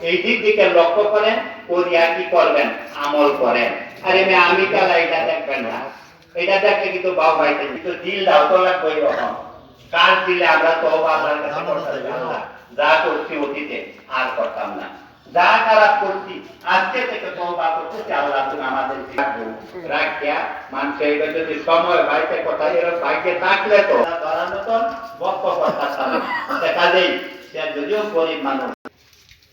এই দিক দিকে লক্ষ্য করেন করিয়া কি করবেন? আমল করেন। আরে মেয়ে আমি কালা এটা দেখবেন না। এটা দেখলে কিন্তু বাউ ভাইতে কিন্তু দিল দাও তো লাগবে এরকম। কাজ দিলে আমরা তো আল্লাহর কাছে করতে যা করছি অতীতে আর করতাম না। যা খারাপ করছি আজকে থেকে তওবা করতেছি। আল্লাহ তুমি আমাদের রাখিয়া মানুষের এবার যদি সময় বাড়িতে কথা এরকম ভাগ্যে থাকলে তো। ধরার মতন করতাম না। দেখা যায় সে যদিও গরিব মানুষ।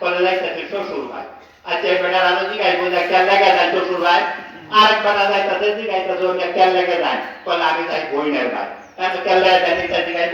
বলে যাইতাছে শ্বশুর ভাই আচ্ছা বেটার আরও জিগাই বোঝা কেন লেগে যায় শ্বশুর ভাই আরেকবার যাইতাছে জিগাইতাছে ওই কেন লেগে যায় বলে আমি যাই বইনের ভাই কেন লেগে যায় জিগাই